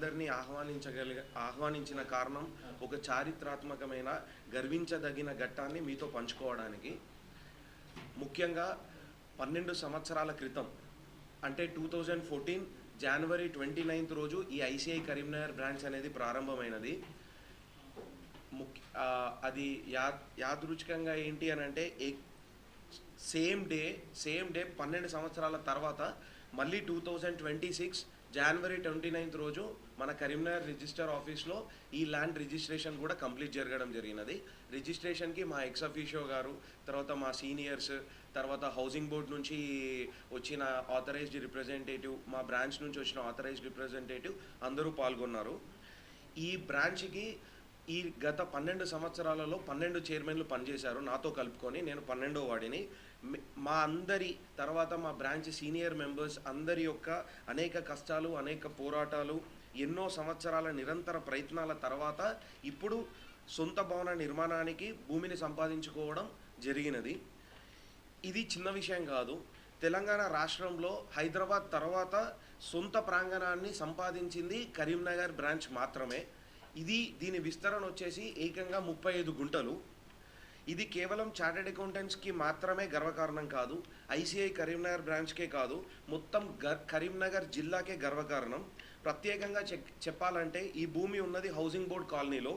అందరినీ ఆహ్వానించగలిగ ఆహ్వానించిన కారణం ఒక చారిత్రాత్మకమైన గర్వించదగిన ఘట్టాన్ని మీతో పంచుకోవడానికి. ముఖ్యంగా పన్నెండు సంవత్సరాల క్రితం అంటే two thousand fourteen January twenty ninth రోజు ఈ ఐసిఐ కరీంనగర్ బ్రాంచ్ అనేది ప్రారంభమైనది. ముఖ్య అది యా యాదృచ్ఛికంగా ఏంటి అని అంటే సేమ్ డే సేమ్ డే పన్నెండు సంవత్సరాల తర్వాత మళ్ళీ two thousand twenty six January twenty ninth రోజు మన కరీంనగర్ రిజిస్టర్ ఆఫీస్లో ఈ ల్యాండ్ రిజిస్ట్రేషన్ కూడా కంప్లీట్ జరగడం జరిగినది. రిజిస్ట్రేషన్కి మా ఎక్స్ అఫీషియో గారు తర్వాత మా సీనియర్స్ తర్వాత హౌసింగ్ బోర్డ్ నుంచి వచ్చిన ఆథరైజ్డ్ రిప్రజెంటేటివ్ మా బ్రాంచ్ నుంచి వచ్చిన ఆథరైజ్డ్ రిప్రజెంటేటివ్ అందరూ పాల్గొన్నారు. ఈ బ్రాంచ్కి ఈ గత పన్నెండు సంవత్సరాలలో పన్నెండు చైర్మన్లు పనిచేశారు నాతో కలుపుకొని నేను పన్నెండో వాడిని. మా అందరి తర్వాత మా బ్రాంచ్ సీనియర్ మెంబర్స్ అందరి యొక్క అనేక కష్టాలు అనేక పోరాటాలు ఎన్నో సంవత్సరాల నిరంతర ప్రయత్నాల తర్వాత ఇప్పుడు సొంత భవన నిర్మాణానికి భూమిని సంపాదించుకోవడం జరిగినది. ఇది చిన్న విషయం కాదు. తెలంగాణ రాష్ట్రంలో హైదరాబాద్ తర్వాత సొంత ప్రాంగణాన్ని సంపాదించింది కరీంనగర్ బ్రాంచ్ మాత్రమే. ఇది దీని విస్తరణ వచ్చేసి ఏకంగా ముప్పై ఐదు గుంటలు. ఇది కేవలం చార్టెడ్ అకౌంటెంట్స్కి మాత్రమే గర్వకారణం కాదు ఐసీఐ కరీంనగర్ బ్రాంచ్కే కాదు మొత్తం గర్ కరీంనగర్ జిల్లాకే గర్వకారణం. ప్రత్యేకంగా చెప్పాలంటే ఈ భూమి ఉన్నది హౌసింగ్ బోర్డ్ కాలనీలో.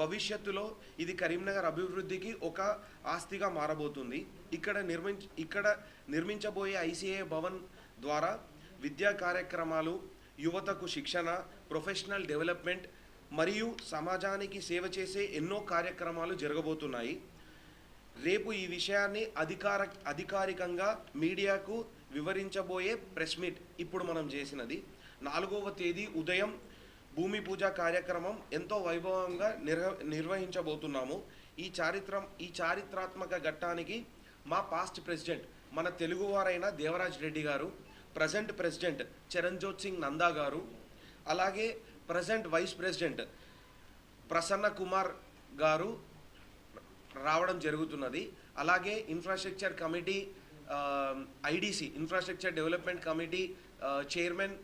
భవిష్యత్తులో ఇది కరీంనగర్ అభివృద్ధికి ఒక ఆస్తిగా మారబోతుంది. ఇక్కడ నిర్మించ ఇక్కడ నిర్మించబోయే ఐసీఐ భవన్ ద్వారా విద్యా కార్యక్రమాలు యువతకు శిక్షణ ప్రొఫెషనల్ డెవలప్మెంట్ మరియు సమాజానికి సేవ చేసే ఎన్నో కార్యక్రమాలు జరగబోతున్నాయి. రేపు ఈ విషయాన్ని అధికార అధికారికంగా మీడియాకు వివరించబోయే ప్రెస్ మీట్ ఇప్పుడు మనం చేసినది. నాలుగవ తేదీ ఉదయం భూమి పూజ కార్యక్రమం ఎంతో వైభవంగా నిర్వ నిర్వహించబోతున్నాము. ఈ చారిత్రం ఈ చారిత్రాత్మక ఘట్టానికి మా పాస్ట్ ప్రెసిడెంట్ మన తెలుగువారైన దేవరాజ్ రెడ్డి గారు ప్రజెంట్ ప్రెసిడెంట్ చరణ్జోత్ సింగ్ నందా గారు అలాగే present vice president Prasanna Kumar గారు రావడం జరుగుతున్నది. అలాగే infrastructure committee IDC infrastructure development committee chairman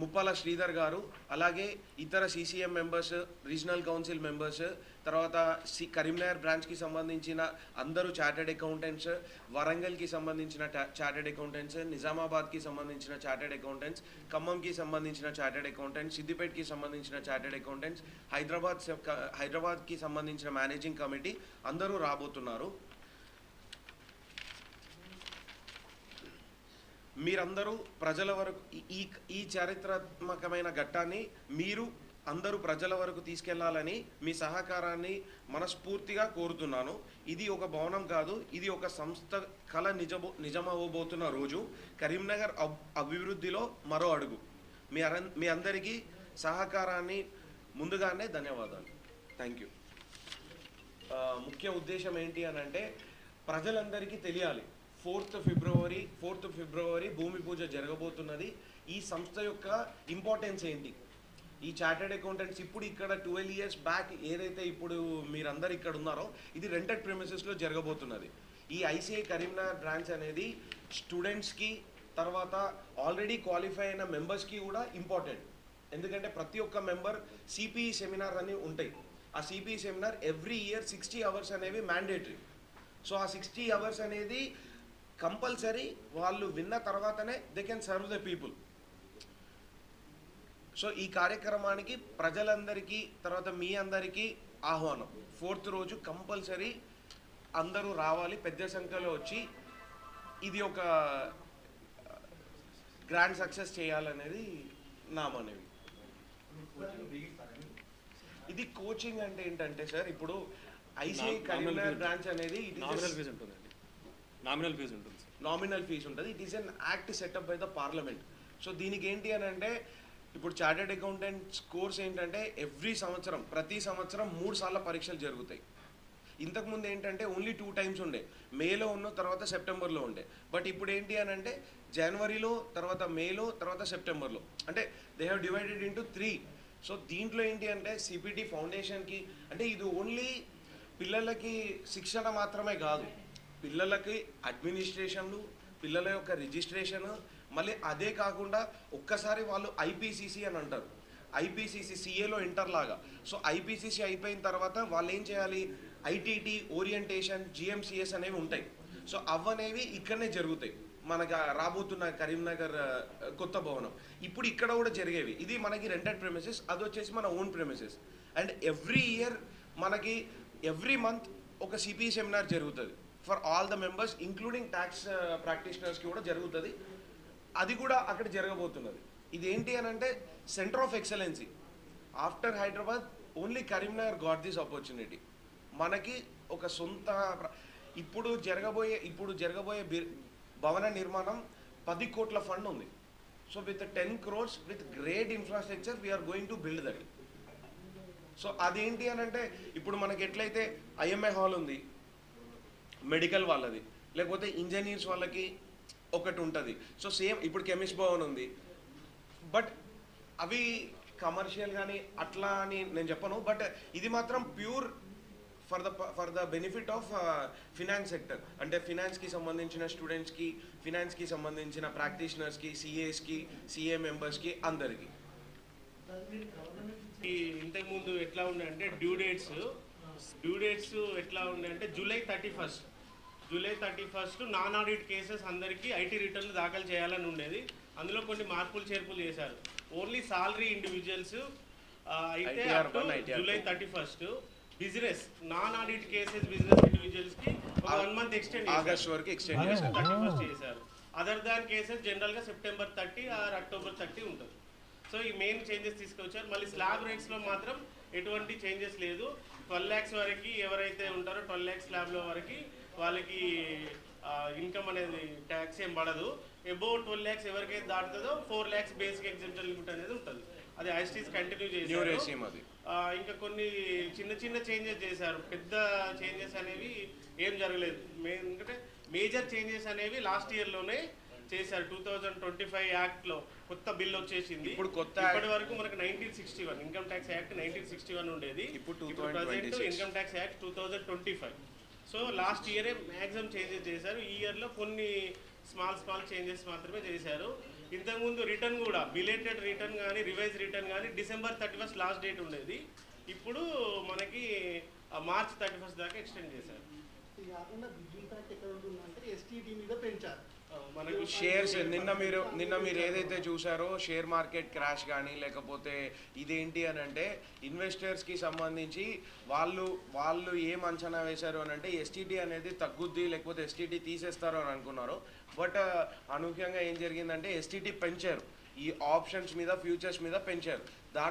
Muppala Sridhar గారు అలాగే ఇతర CCM members regional council members తర్వాత సి కరీంనగర్ బ్రాంచ్కి సంబంధించిన అందరూ చార్టెడ్ అకౌంటెంట్స్ వరంగల్కి సంబంధించిన చార్టెడ్ అకౌంటెంట్స్ నిజామాబాద్కి సంబంధించిన చార్టెడ్ అకౌంటెంట్స్ ఖమ్మంకి సంబంధించిన చార్టెడ్ అకౌంటెంట్స్ సిద్దిపేటకి సంబంధించిన చార్టెడ్ అకౌంటెంట్స్ హైదరాబాద్ హైదరాబాద్కి సంబంధించిన మేనేజింగ్ కమిటీ అందరూ రాబోతున్నారు. మీరందరూ ప్రజల వరకు ఈ- ఈ చారిత్రాత్మకమైన ఘట్టాన్ని మీరు అందరూ ప్రజల వరకు తీసుకెళ్ళాలని మీ సహకారాన్ని మనస్ఫూర్తిగా కోరుతున్నాను. ఇది ఒక భవనం కాదు ఇది ఒక సంస్థ కళ నిజబో నిజమవ్వబోతున్న రోజు. కరీంనగర్ అబ్- అభివృద్ధిలో మరో అడుగు. మీ అర మీ అందరికీ సహకారాన్ని ముందుగానే ధన్యవాదాలు. థ్యాంక్ యూ ముఖ్య ఉద్దేశం ఏంటి అని అంటే ప్రజలందరికీ తెలియాలి. ఫోర్త్ ఫిబ్రవరి ఫోర్త్ ఫిబ్రవరి భూమి పూజ జరగబోతున్నది. ఈ సంస్థ యొక్క ఇంపార్టెన్స్ ఏంటి? ఈ చార్టెడ్ అకౌంటెంట్స్ ఇప్పుడు ఇక్కడ ట్వెల్వ్ ఇయర్స్ బ్యాక్ ఏదైతే ఇప్పుడు మీరందరు ఇక్కడ ఉన్నారో ఇది రెంటెడ్ ప్రిమిసెస్లో జరగబోతున్నది. ఈ ఐసీఐ కరీంనగర్ బ్రాంచ్ అనేది స్టూడెంట్స్కి తర్వాత ఆల్రెడీ క్వాలిఫై అయిన మెంబర్స్కి కూడా ఇంపార్టెంట్ ఎందుకంటే ప్రతి ఒక్క మెంబర్ సిపిఈ సెమినార్ అని ఉంటాయి. ఆ CPE seminar every year sixty hours అనేవి మ్యాండేటరీ సో ఆ సిక్స్టీ అవర్స్ అనేది కంపల్సరీ వాళ్ళు విన్న తర్వాతనే they can serve the people so ఈ కార్యక్రమానికి ప్రజలందరికీ తర్వాత మీ అందరికీ ఆహ్వానం. ఫోర్త్ రోజు కంపల్సరీ అందరూ రావాలి పెద్ద సంఖ్యలో వచ్చి ఇది ఒక గ్రాండ్ సక్సెస్ చేయాలనేది నా మనవి. ఇది కోచింగ్ అంటే ఏంటంటే సార్ ఇప్పుడు ఐసిఐ కరీంనగర్. బ్రాంచ్ అనేది నామినల్ ఫీజు ఉంటుంది నామినల్ ఫీజు ఉంటుంది. It is an act set up by the parliament so దీనికి ఏంటి అని అంటే ఇప్పుడు చార్టెడ్ అకౌంటెంట్స్ కోర్స్ ఏంటంటే ఎవ్రీ సంవత్సరం ప్రతి సంవత్సరం మూడు సార్ల పరీక్షలు జరుగుతాయి. ఇంతకుముందు ఏంటంటే ఓన్లీ టూ టైమ్స్ ఉండే. మేలో ఉన్న తర్వాత సెప్టెంబర్లో ఉండే. బట్ ఇప్పుడు ఏంటి అని అంటే జనవరిలో తర్వాత మేలో తర్వాత సెప్టెంబర్లో అంటే they have divided into three so దీంట్లో ఏంటి అంటే సిపిటి ఫౌండేషన్కి అంటే ఇది ఓన్లీ పిల్లలకి శిక్షణ మాత్రమే కాదు. పిల్లలకి అడ్మినిస్ట్రేషన్లు పిల్లల యొక్క రిజిస్ట్రేషన్ మళ్ళీ అదే కాకుండా ఒక్కసారి వాళ్ళు ఐపీసీసీ అని అంటారు. ఐపీసీసీ సిఏలో ఇంటర్ లాగా. సో ఐపీసీసీ అయిపోయిన తర్వాత వాళ్ళు ఏం చేయాలి? ఐటీటీ ఓరియంటేషన్ జిఎంసిఎస్ అనేవి ఉంటాయి. సో అవనేవి ఇక్కడనే జరుగుతాయి. మనకి రాబోతున్న కరీంనగర్ కొత్త భవనం. ఇప్పుడు ఇక్కడ కూడా జరిగేవి. ఇది మనకి రెంటెడ్ ప్రెమిసెస్ అది వచ్చేసి మన own premises and every year మనకి ఎవ్రీ మంత్ ఒక సిపి సెమినార్ జరుగుతుంది. For all the members including tax ప్రాక్టీషనర్స్కి కూడా జరుగుతుంది. అది కూడా అక్కడ జరగబోతున్నది. ఇది ఏంటి అని అంటే centre of excellency after Hyderabad only Karimnagar got this opportunity మనకి ఒక సొంత ఇప్పుడు జరగబోయే ఇప్పుడు జరగబోయే భవన నిర్మాణం పది కోట్ల ఫండ్ ఉంది. So with ten crores with great infrastructure we are going to build that so అదేంటి అని అంటే ఇప్పుడు మనకి ఎట్లయితే ఐఎంఐ హాల్ ఉంది మెడికల్ వాళ్ళది. లేకపోతే ఇంజనీర్స్ వాళ్ళకి ఒకటి ఉంటుంది. సో సేమ్ ఇప్పుడు కెమిస్ట్ భవన్ ఉంది. బట్ అవి కమర్షియల్ కానీ అట్లా అని నేను చెప్పను. బట్ ఇది మాత్రం pure for the for the benefit of finance sector. అంటే ఫినాన్స్కి సంబంధించిన స్టూడెంట్స్కి ఫినాన్స్కి సంబంధించిన ప్రాక్టీషనర్స్కి సిఏస్కి సిఏ మెంబర్స్కి అందరికీ. ఇంతకుముందు ఎట్లా ఉండే అంటే డ్యూ డేట్స్ డ్యూ డేట్స్ ఎట్లా ఉండే అంటే July thirty first. July thirty first non audit cases అందరికీ ఐటీ రిటర్న్లు దాఖలు చేయాలని ఉండేది. అందులో కొన్ని మార్పులు చేర్పులు చేశారు. ఓన్లీ సాలరీ ఇండివిజువల్స్ అయితే July. Thirty first business non audit cases business ఇండివిజువల్స్కి ఒక వన్ మంత్ ఎక్స్టెండ్ ఆగస్ట్ వరకు ఎక్స్టెండ్ చేశారు. థర్టీ ఫస్ట్ చేశారు. అదర్ దాన్ కేసెస్ జనరల్గా September thirty or October thirty ఉంటుంది. సో ఈ మెయిన్ చేంజెస్ తీసుకొచ్చారు. మళ్ళీ స్లాబ్ రేట్స్లో మాత్రం ఎటువంటి చేంజెస్ లేదు. ట్వెల్వ్ ల్యాక్స్ వరకు ఎవరైతే ఉంటారో ట్వెల్వ్ ల్యాక్స్ స్లాబ్లో వరకు వాళ్ళకి ఇన్కమ్ అనేది ట్యాక్స్ ఏం పడదు. అబౌవ్ ట్వెల్వ్ ల్యాక్స్ ఎవరికైతే దాటుతుందో four lakhs basic exhibition limit అనేది ఉంటుంది. అది ఐస్టీస్ కంటిన్యూ ఆ, ఇంకా కొన్ని చిన్న చిన్న చేంజెస్ చేశారు. పెద్ద చేంజెస్ అనేవి ఏం జరగలేదు. మే- ఎందుకంటే మేజర్ చేంజెస్ అనేవి లాస్ట్ ఇయర్లోనే చేశారు. టూ థౌజండ్ ట్వంటీ ఫైవ్ యాక్ట్లో కొత్త బిల్ వచ్చేసింది. ఇప్పుడు కొత్త ఇప్పటి వరకు మనకు nineteen sixty one income tax act nineteen sixty one ఉండేది ఇప్పుడు present 2026. Income tax act two thousand twenty five so last ఇయరే మ్యాక్సిమం చేంజెస్ చేశారు. ఈ ఇయర్లో కొన్ని స్మాల్ స్మాల్ చేంజెస్ మాత్రమే చేశారు. ఇంతకుముందు రిటర్న్ కూడా బిలేటెడ్ రిటర్న్ కానీ రివైజ్ రిటర్న్ కానీ December thirty first last date ఉండేది. ఇప్పుడు మనకి మార్చ్ థర్టీ ఫస్ట్ దాకా ఎక్స్టెండ్ చేశారు. కాకుండా ఎక్కడ ఎస్టీడీ మీద పెంచారు. మనకు షేర్స్ నిన్న మీరు నిన్న మీరు ఏదైతే చూసారో షేర్ మార్కెట్ క్రాష్ కానీ లేకపోతే ఇదేంటి అని అంటే ఇన్వెస్టర్స్కి సంబంధించి వాళ్ళు వాళ్ళు ఏం అంచనా వేశారు అని అంటే ఎస్టీటీ అనేది తగ్గుద్ది లేకపోతే ఎస్టీటీ తీసేస్తారు అని అనుకున్నారు. బట్ అనూహ్యంగా ఏం జరిగిందంటే ఎస్టీటీ పెంచారు. ఈ ఆప్షన్స్ మీద ఫ్యూచర్స్ మీద పెంచారు. దాని